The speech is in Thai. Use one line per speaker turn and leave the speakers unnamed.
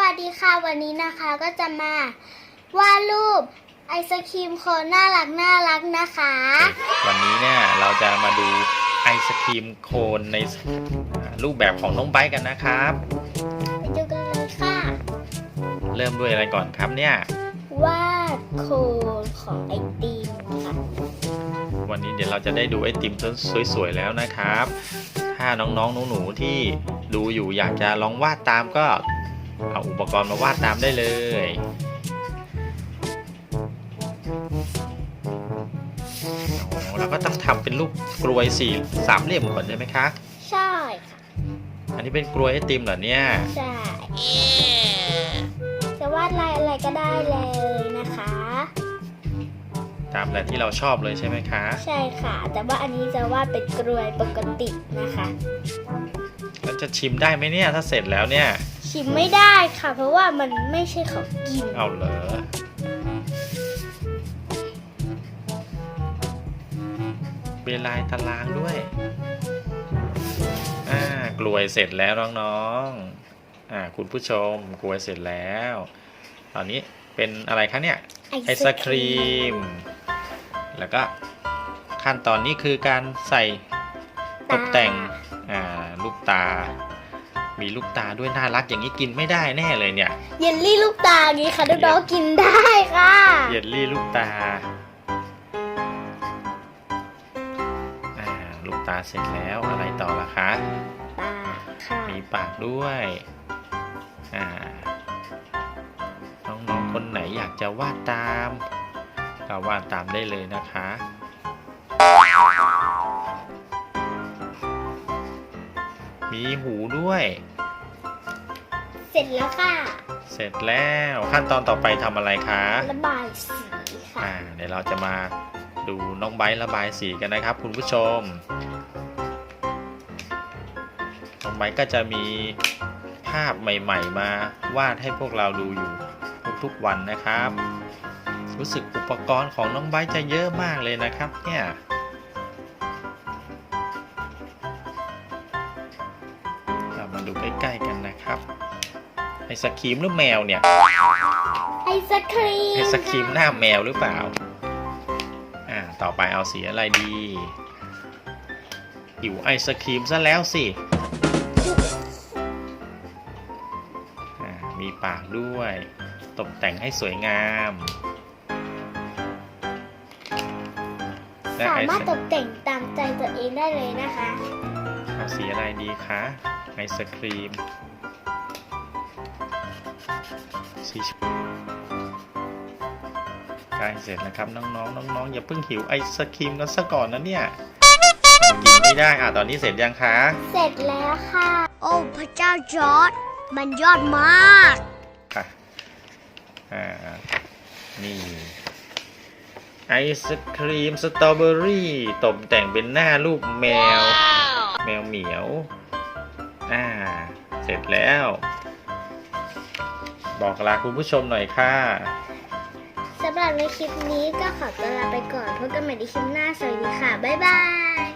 วัสดีค่ะวันนี้นะคะก็จะมาวาดรูปไอศครีมโคนน่ารักน่ารักนะคะ
วันนี้เนี่ยเราจะมาดูไอศครีมโคนในรูปแบบของน้องไบร์ทกันนะครับ
ไปดูกันเลยค่ะ
เริ่มด้วยอะไรก่อนครับเนี่ย
วาดโคนของไอติมค่ะ
วันนี้เดี๋ยวเราจะได้ดูไอติมสวยๆแล้วนะครับ ถ้าน้องๆหนูๆที่ดูอยู่อยากจะลองวาดตามก็ เอาอุปกรณ์มาวาดตามได้เลยโอ้เราก็ต้องทำเป็นรูปกลวยสี่สามเหลี่ยมก่อนใช่ไหมคะ
ใช่ค่ะ
อันนี้เป็นกลวยไอติมเหรอเนี่ย
ใช่ จะวาดลายอะไรก็ได้เลยนะคะ
ตามแต่ที่เราชอบเลยใช่ไหมคะ
ใช่ค่ะ แต่ว่าอันนี้จะวาดเป็นกรวยปกตินะคะ
แล้วจะชิมได้ไหมเนี่ยถ้าเสร็จแล้วเนี่ย
ชิมไม่ได้ค่ะ เพราะว่ามันไม่ใช่ของกิน
เอาเหรอเป็นลายตารางด้วย อ่ากลวยเสร็จแล้วน้องๆ อ่า คุณผู้ชมกลวยเสร็จแล้ว ตอนนี้เป็นอะไรคะเนี่ย ไอศครีม แล้วก็ขั้นตอนนี้คือการใส่ตกแต่งอ่าลูกตา มีลูกตาด้วยน่ารักอย่างนี้กินไม่ได้แน่เลยเนี่ย
เยลลี่ลูกตาอย่างนี้ค่ะน้องๆกินได้ค่ะ
เยลลี่ลูกตาอ่าลูกตาเสร็จแล้วอะไรต่อล่ะคะ
ตาค่ะ
มีปากด้วยอ่าน้องๆคนไหนอยากจะวาดตาม ก็วาดตามได้เลยนะคะมีหูด้วย
เสร็จแล้วค่ะ
เสร็จแล้วขั้นตอนต่อไปทำอะไรคะ
ระบายสีค่ะ
อ่าเดี๋ยวเราจะมาดูน้องไบร์ทระบายสีกันนะครับ คุณผู้ชม น้องไบร์ทก็จะมีภาพใหม่ ๆ มาวาดให้พวกเราดูอยู่ทุกๆวันนะครับ รู้สึกอุปกรณ์ของน้องไบร์ทจะเยอะมากเลยนะครับเนี่ยเรามาดูใกล้ๆกันนะครับ ไอศครีมหรือแมวเนี่ย
ไอศครีม
ไอศครีมหน้าแมวหรือเปล่า อ่า ต่อไปเอาสีอะไรดีหิวไอศครีมซะแล้วสิอ่ามีปากด้วย ตกแต่งให้สวยงาม
สา
ไอ
มารถ
ศ
ตกแต่งตามใจตัวเองได้เลยนะคะ
เอาสีอะไรดีคะไอศครีม สีชมใกล้เสร็จแล้วครับน้องๆน้องๆอย่าเพิ่งหิวไอศครีมกันซะก่อนนะเนี่ยกินไม่ได้อะตอนนี้เสร็จยังคะ
เสร็จแล้วค่ะ
โอ้พระเจ้าจอร์ดมันยอดมาก
ค่ะอ่านี่ ไอศครีมสตรอเบอรี่ตกแต่งเป็นหน้ารูปแมว แมวเหมียว อ่า เสร็จแล้ว บอกลาคุณผู้ชมหน่อยค่ะ
สำหรับในคลิปนี้ก็ขอตัวลาไปก่อนพบกันใหม่ในคลิปหน้าสวัสดีค่ะ บ๊ายบาย